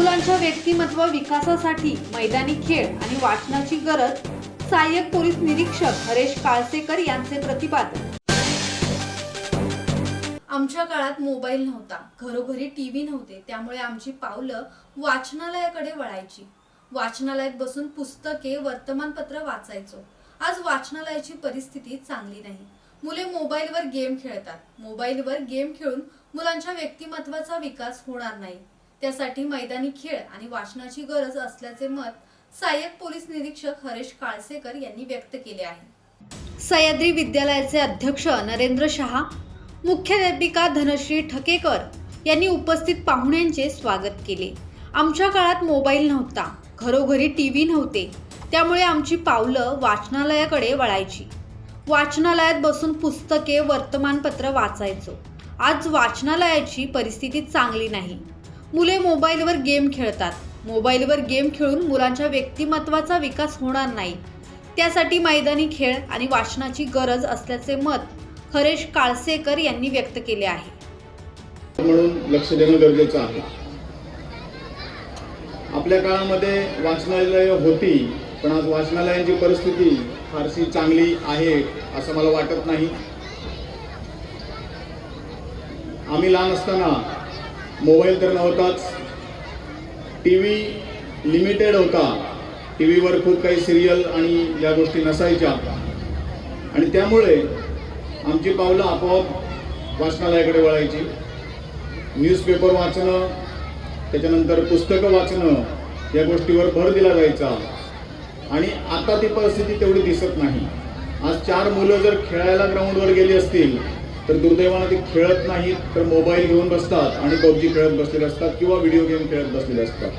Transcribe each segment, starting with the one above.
मुलांच्या व्यक्तिमत्व विकासासाठी मैदानी खेळ आणि वाचनाची गरज सहाय्यक पोलीस निरीक्षक हरेश काळसेकर यांचे प्रतिपादन. आमच्या काळात मोबाईल नव्हता. घरोघरी टीव्ही नव्हते. त्यामुळे आमची पावलं वाचनालयाकडे वळायची. वाचनालयात बसून पुस्तके वर्तमानपत्र वाचायचो. आज वाचनालयाची परिस्थिती चांगली नाही. मुले मोबाईलवर गेम खेळतात. मोबाईलवर गेम खेळून मुलांच्या व्यक्तिमत्वाचा विकास होणार नाही. त्यासाठी मैदानी खेळ आणि वाचनाची गरज असल्याचे मत सहाय्यक पोलीस निरीक्षक हरेश काळसेकर यांनी व्यक्त केले आहे. सह्याद्री विद्यालयाचे अध्यक्ष नरेंद्र शहा मुख्याध्यापिका धनश्री ठकेकर यांनी उपस्थित पाहुण्यांचे स्वागत केले. आमच्या काळात मोबाईल नव्हता घरोघरी टी व्ही नव्हते त्यामुळे आमची पावलं वाचनालयाकडे वळायची. वाचनालयात बसून पुस्तके वर्तमानपत्र वाचायचो. आज वाचनालयाची परिस्थिती चांगली नाही. मुले मोबाईलवर गेम खेळतात. मोबाईलवर गेम खेळून मुलांच्या व्यक्तिमत्वाचा विकास होणार नाही. त्यासाठी मैदानी खेळ आणि वाचनाची गरज असल्याचे मत हरेश काळसेकर यांनी व्यक्त केले आहे. म्हणून लक्ष देणं गरजेचं आहे. आपल्या काळामध्ये वाचनालय होती पण आज वाचनालयांची परिस्थिती फारशी चांगली आहे असं मला वाटत नाही. आम्ही लहान असताना मोबाईल तर नव्हताच. टी व्ही लिमिटेड होता. टी व्हीवर खूप काही सिरियल आणि या गोष्टी नसायच्या. आणि त्यामुळे आमची पावलं आपोआप वाचनालयाकडे वळायची. न्यूजपेपर वाचणं त्याच्यानंतर पुस्तकं वाचणं या गोष्टीवर भर दिला जायचा. आणि आता ती परिस्थिती तेवढी दिसत नाही. आज चार मुलं जर खेळायला ग्राउंडवर गेली असतील तर दुर्दैवानं ते खेळत नाहीत तर मोबाईल घेऊन बसतात आणि पबजी खेळत बसलेले असतात किंवा व्हिडिओ गेम खेळत बसलेले असतात.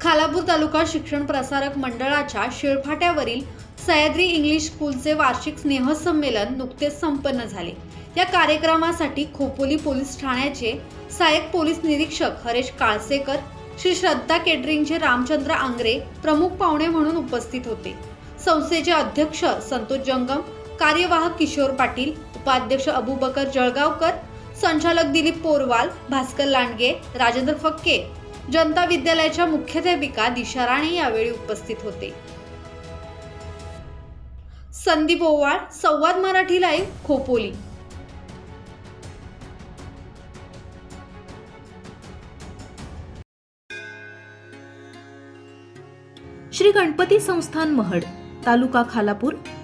खालापूर तालुका शिक्षण प्रसारक मंडळाच्या शिळफाट्यावरील सह्याद्री इंग्लिश स्कूलचे वार्षिक स्नेहसंमेलन नुकतेच संपन्न झाले. या कार्यक्रमासाठी खोपोली पोलीस ठाण्याचे सहाय्यक पोलीस निरीक्षक हरेश काळसेकर श्री श्रद्धा केटरिंगचे रामचंद्र आंग्रे प्रमुख पाहुणे म्हणून उपस्थित होते. संस्थेचे अध्यक्ष संतोष जंगम कार्यवाहक किशोर पाटील उपाध्यक्ष अबुबकर जळगावकर संचालक दिलीप पोरवाल भास्कर लांडगे राजेंद्र फक्के. जनता विद्यालयाच्या मुख्याध्यापिका दिशा राणे यावेळी उपस्थित होते. संदीप ओवाळ संवाद मराठी लाईव्ह खोपोली. श्री गणपती संस्थान महड तालुका खालापूर